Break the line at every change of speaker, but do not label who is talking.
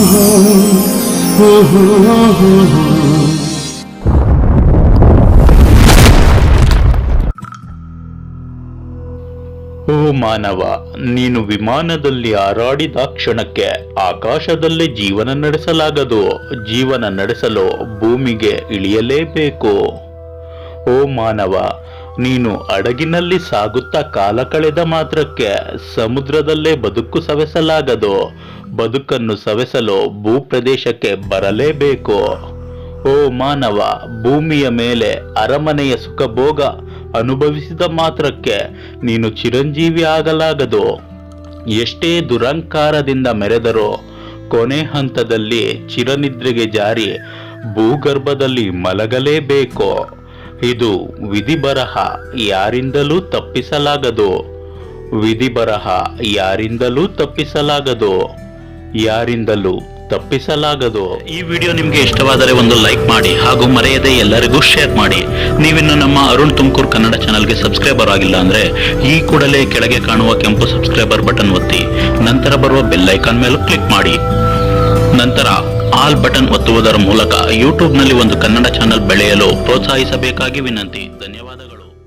ಓ ಮಾನವ, ನೀನು ವಿಮಾನದಲ್ಲಿ ಹಾರಾಡಿದ ಕ್ಷಣಕ್ಕೆ ಆಕಾಶದಲ್ಲಿ ಜೀವನ ನಡೆಸಲಾಗದು. ಜೀವನ ನಡೆಸಲು ಭೂಮಿಗೆ ಇಳಿಯಲೇಬೇಕು. ಓ ಮಾನವ ನೀನು ಅಡಗಿನಲ್ಲಿ ಸಾಗುತ್ತಾ ಕಾಲ ಕಳೆದ ಮಾತ್ರಕ್ಕೆ ಸಮುದ್ರದಲ್ಲೇ ಬದುಕು ಸವೆಸಲಾಗದು. ಬದುಕನ್ನು ಸವೆಸಲು ಭೂಪ್ರದೇಶಕ್ಕೆ ಬರಲೇಬೇಕು. ಓ ಮಾನವ, ಭೂಮಿಯ ಮೇಲೆ ಅರಮನೆಯ ಸುಖಭೋಗ ಅನುಭವಿಸಿದ ಮಾತ್ರಕ್ಕೆ ನೀನು ಚಿರಂಜೀವಿ ಆಗಲಾಗದು. ಎಷ್ಟೇ ದುರಂಕಾರದಿಂದ ಮೆರೆದರೂ ಕೊನೆ ಹಂತದಲ್ಲಿ ಚಿರನಿದ್ರೆಗೆ ಜಾರಿ ಭೂಗರ್ಭದಲ್ಲಿ ಮಲಗಲೇಬೇಕು. ಇದು ವಿಧಿ ಬರಹ ಯಾರಿಂದಲೂ ತಪ್ಪಿಸಲಾಗದು? ವಿಧಿ ಬರಹ ಯಾರಿಂದಲೂ ತಪ್ಪಿಸಲಾಗದು? ಯಾರಿಂದಲೂ ತಪ್ಪಿಸಲಾಗದು? ಈ ವಿಡಿಯೋ ನಿಮಗೆ ಇಷ್ಟವಾದರೆ ಒಂದು ಲೈಕ್ ಮಾಡಿ ಹಾಗೂ ಮರೆಯದೆ ಎಲ್ಲರಿಗೂ ಶೇರ್ ಮಾಡಿ. ನೀವಿನ್ನು ನಮ್ಮ ಅರುಣ್ ತುಮಕೂರು ಕನ್ನಡ ಚಾನಲ್ಗೆ ಸಬ್ಸ್ಕ್ರೈಬರ್ ಆಗಿಲ್ಲ ಅಂದ್ರೆ ಈ ಕೂಡಲೇ ಕೆಳಗೆ ಕಾಣುವ ಕೆಂಪು ಸಬ್ಸ್ಕ್ರೈಬರ್ ಬಟನ್ ಒತ್ತಿ, ನಂತರ ಬರುವ ಬೆಲ್ ಐಕಾನ್ ಮೇಲೂ ಕ್ಲಿಕ್ ಮಾಡಿ. ನಂತರ ಆಲ್ ಬಟನ್ ಒತ್ತುವುದರ ಮೂಲಕ ಯೂಟ್ಯೂಬ್ನಲ್ಲಿ ಒಂದು ಕನ್ನಡ ಚಾನಲ್ ಬೆಳೆಯಲು ಪ್ರೋತ್ಸಾಹಿಸಬೇಕಾಗಿ ವಿನಂತಿ. ಧನ್ಯವಾದಗಳು.